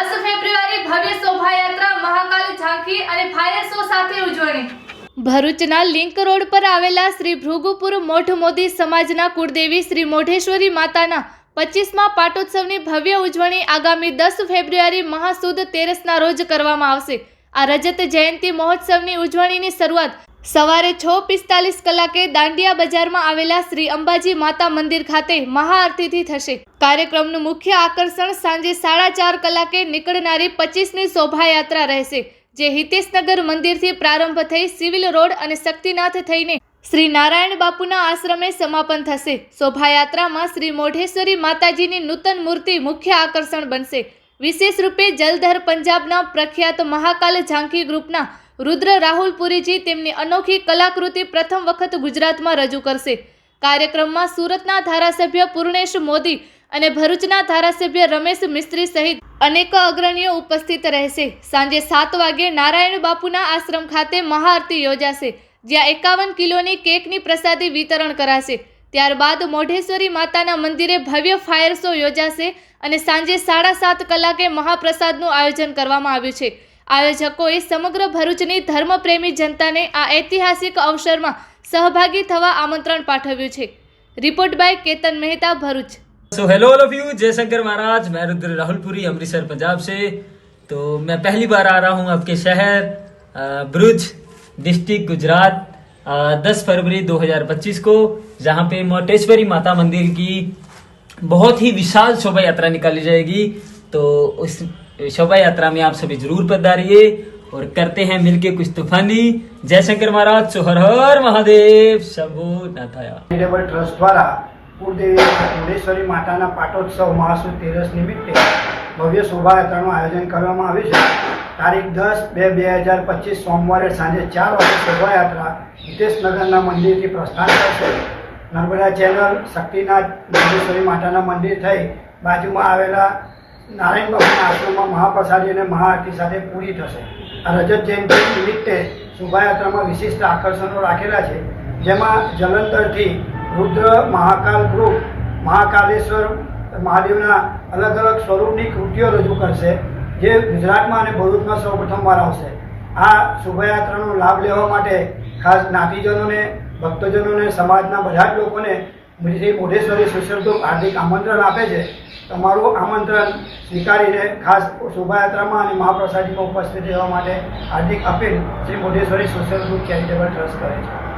દસ ફેબ્રુઆરી ભવ્ય શોભાયાત્રા મહાકાલ ઝાંખી અને ફાયર શો સાથે ઉજવણી. ભરૂચના લિંક રોડ પર આવેલા શ્રી ભૃગુપુર મોઢ મોદી સમાજના કુળદેવી શ્રી મોઢેશ્વરી માતાના પચીસમાં પાટોત્સવની ભવ્ય ઉજવણી આગામી દસ ફેબ્રુઆરી મહાસુદ તેરસના રોજ કરવામાં આવશે. આ રજત જયંતી મહોત્સવની ઉજવણીની શરૂઆત સવારે છ પિસ્તાલીસ કલાકે દાંડિયા બજારમાં આવેલા શ્રી અંબાજી માતા મંદિર ખાતે મહાઆરતીથી થશે. કાર્યક્રમનું મુખ્ય આકર્ષણ સાંજે સાડા ચાર કલાકે નીકળનારી પચીસની શોભાયાત્રા રહેશે, જે હિતેશનગર મંદિરથી પ્રારંભ થઈ સિવિલ રોડ અને શક્તિનાથ થઈને શ્રી નારાયણ બાપુના આશ્રમે સમાપન થશે. શોભાયાત્રામાં શ્રી મોઢેશ્વરી માતાજીની નૂતન મૂર્તિ મુખ્ય આકર્ષણ બનશે. વિશેષ રૂપે જલધર પંજાબના પ્રખ્યાત મહાકાલ ઝાંખી ગ્રુપના રુદ્ર રાહુલપુરીજી તેમની અનોખી કલાકૃતિ પ્રથમ વખત ગુજરાતમાં રજૂ કરશે. કાર્યક્રમમાં સુરતના ધારાસભ્ય પૂર્ણેશ મોદી અને ભરૂચના ધારાસભ્ય રમેશ મિસ્ત્રી સહિત અનેક અગ્રણીઓ ઉપસ્થિત રહેશે. સાંજે સાત વાગે નારાયણ બાપુના આશ્રમ ખાતે મહાઆરતી યોજાશે, જ્યાં એકાવન કિલોની કેકની પ્રસાદી વિતરણ કરાશે. ત્યારબાદ મોઢેશ્વરી માતાના મંદિરે ભવ્ય ફાયર શો યોજાશે અને સાંજે સાડા સાત કલાકે મહાપ્રસાદનું આયોજન કરવામાં આવ્યું છે. આયોજકોએ સમગ્ર ભરૂચની ધર્મપ્રેમી જનતાને આ ઐતિહાસિક અવસરમાં સહભાગી થવા આમંત્રણ પાઠવ્યું છે report by Ketan Mehta Bharuch so hello all of you Jaishankar Maharaj मैं रुद्र राहुलपुरी अमृतसर पंजाब से तो मैं पहली बार आ रहा हूँ आपके शहर अ, ब्रुज डिस्ट्रिक्ट गुजरात दस फरवरी 2025 को जहाँ पे मोटेश्वरी माता मंदिर की बहुत ही विशाल शोभा यात्रा निकाली जाएगी तो उस शोभा यात्रा में आप सभी जरूर पधारिए और करते हैं मिलके कुछ तूफानी जयशंकर महाराज सो हर हर महादेव शंभु नाथाया ચેરિટેબલ ટ્રસ્ટ દ્વારા કુળદેવી મુંડેશ્વરી માતાના પાટોત્સવ મહાસુદ તેરસ નિમિત્તે ભવ્ય શોભાયાત્રાનું આયોજન કરવામાં આવ્યું છે તારીખ દસ બે બે હજાર પચીસ સોમવારે સાંજે ચાર વાગે શોભાયાત્રા હિતેશનગરના મંદિરથી પ્રસ્થાન કરશે નર્મદા ચેનલ શક્તિનાથ મુંડેશ્વરી માતાના મંદિર થઈ બાજુમાં આવેલા નારાયણ બાબુના આશ્રમમાં મહાપ્રસાદી અને મહાઆરતી સાથે પૂરી થશે. આ રજત જયંતિ નિમિત્તે શોભાયાત્રામાં વિશિષ્ટ આકર્ષણો રાખેલા છે, જેમાં જલંધરથી રુદ્ર મહાકાલ ગ્રુપ, મહાકાલેશ્વર મહાદેવના અલગ અલગ સ્વરૂપની કૃતિઓ રજૂ કરશે, જે ગુજરાતમાં અને ભરૂચમાં સૌ પ્રથમવાર આવશે. આ શોભાયાત્રાનો લાભ લેવા માટે ખાસ જ્ઞાતિજનોને, ભક્તજનોને, સમાજના બધા જ લોકોને શ્રી મોઢેશ્વરી સોશિયલ હાર્દિક આમંત્રણ આપે છે, તમારું આમંત્રણ સ્વીકારીને ખાસ શોભાયાત્રામાં અને મહાપ્રસાદીમાં ઉપસ્થિત રહેવા માટે હાર્દિક appeal Shri Modheshwari group charitable trust કરે છે.